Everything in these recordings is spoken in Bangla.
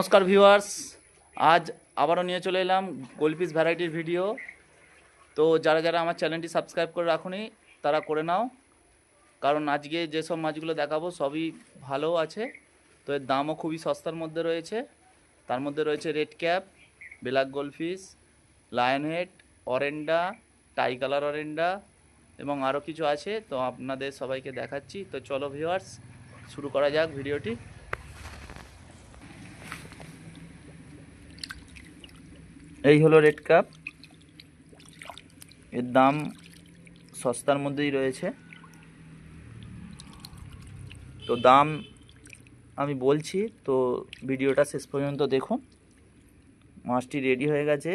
নমস্কার ভিউয়ার্স। আজ আবারও নিয়ে চলে এলাম গোলপিস ভ্যারাইটির ভিডিও। তো যারা যারা আমার চ্যানেলটি সাবস্ক্রাইব করে রাখুনি, তারা করে নাও। কারণ আজকে যেসব মাছগুলো দেখাবো সবই ভালো আছে। তো এর দামও খুবই সস্তার মধ্যে রয়েছে। তার মধ্যে রয়েছে red cap, black goldfish lion head, oranda, tie colour oranda এবং আরও কিছু আছে। তো আপনাদের সবাইকে দেখাচ্ছি। তো চলো ভিউয়ার্স, শুরু করা যাক ভিডিওটি। এই হলো রেড কাপ এর দাম সস্তার মধ্যেই রয়েছে। তো দাম আমি বলছি, তো ভিডিওটা শেষ পর্যন্ত দেখুন। মাছটি রেডি হয়ে গেছে।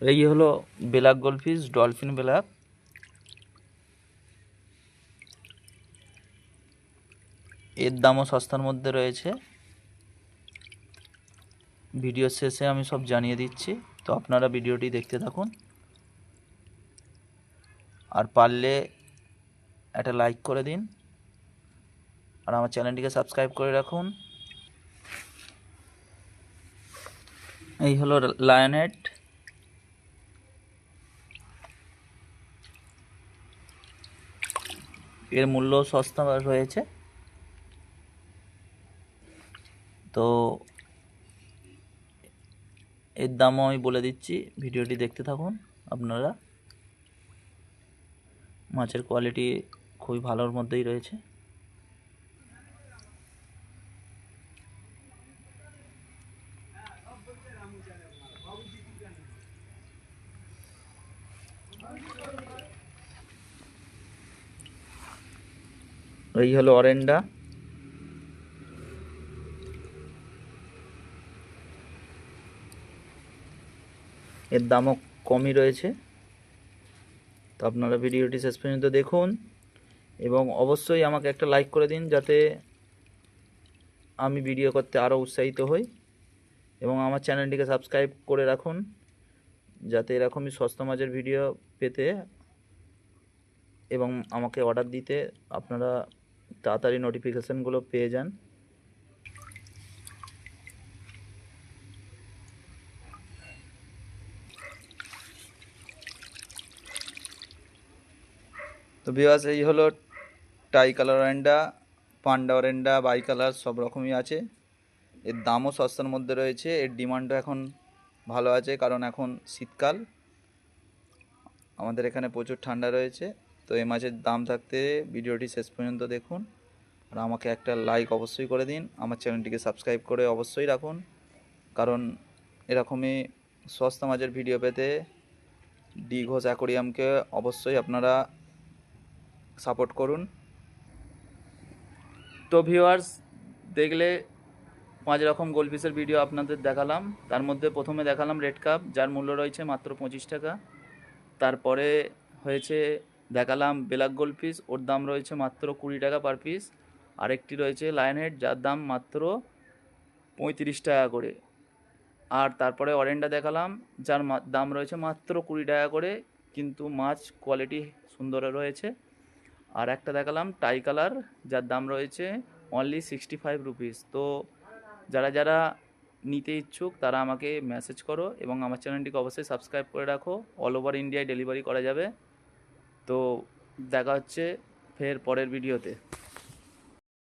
এই হলো ব্ল্যাক গোলফিশ ডলফিন ব্ল্যাক এর দামও সস্তার মধ্যে রয়েছে। ভিডিও শেষে আমি সব জানিয়ে দিচ্ছি, তো আপনারা ভিডিওটি দেখতে থাকুন। আর পারলে একটা লাইক করে দিন। আর আমার চ্যানেলটিকে সাবস্ক্রাইব করে রাখুন। এই হলো লায়নেট। এর মূল্য সস্তা রয়েছে। তো এর দামও আমি বলে দিচ্ছি, ভিডিওটি দেখতে থাকুন আপনারা। মাছের কোয়ালিটি খুবই ভালোর মধ্যেই রয়েছে। এই হলো অরেন্ডা। এর দামও কমই রয়েছে। তো আপনারা ভিডিওটি শেষ পর্যন্ত দেখুন এবং অবশ্যই আমাকে একটা লাইক করে দিন যাতে আমি ভিডিও করতে আরও উৎসাহিত হই এবং আমার চ্যানেলটিকে সাবস্ক্রাইব করে রাখুন যাতে এরকমই সস্তা মাছের ভিডিও পেতে এবং আমাকে অর্ডার দিতে আপনারা তাড়াতাড়ি নোটিফিকেশানগুলো পেয়ে যান। তো বিবাস এই হলো tie colour oranda panda oranda bicolour সব রকমই আছে। এর দামও সস্তার মধ্যে রয়েছে, এর ডিমান্ডও এখন ভালো আছে, কারণ এখন শীতকাল। আমাদের এখানে প্রচুর ঠান্ডা রয়েছে। তো এই মাছের দাম থাকতে ভিডিওটি শেষ পর্যন্ত দেখুন আর আমাকে একটা লাইক অবশ্যই করে দিন। আমার চ্যানেলটিকে সাবস্ক্রাইব করে অবশ্যই রাখুন। কারণ এরকমই সস্তা মাছের ভিডিও পেতে ডি ঘোষ অ্যাকোরিয়ামকে অবশ্যই আপনারা সাপোর্ট করুন। তো ভিউয়ার্স দেখলে পাঁচ রকম গোলপিসের ভিডিও আপনাদের দেখালাম। তার মধ্যে প্রথমে দেখালাম রেড কাপ যার মূল্য রয়েছে মাত্র পঁচিশ টাকা। তারপরে হয়েছে দেখালাম ব্ল্যাক গোল্ড পিস, ওর দাম রয়েছে মাত্র কুড়ি টাকা পার পিস। আরেকটি রয়েছে লায়ন হেড যার দাম মাত্র পঁয়ত্রিশ টাকা করে। আর তারপরে অরেন্ডা দেখালাম, যার দাম রয়েছে মাত্র কুড়ি টাকা করে, কিন্তু মাছ কোয়ালিটি সুন্দর রয়েছে। আর একটা দেখালাম টাই কালার, যার দাম রয়েছে অনলি সিক্সটি ফাইভ রুপিস। তো যারা যারা নিতে ইচ্ছুক, তারা আমাকে মেসেজ করো এবং আমার চ্যানেলটিকে অবশ্যই সাবস্ক্রাইব করে রাখো। অল ওভার ইন্ডিয়ায় ডেলিভারি করা যাবে। তো দেখা হচ্ছে ফের পরের ভিডিওতে।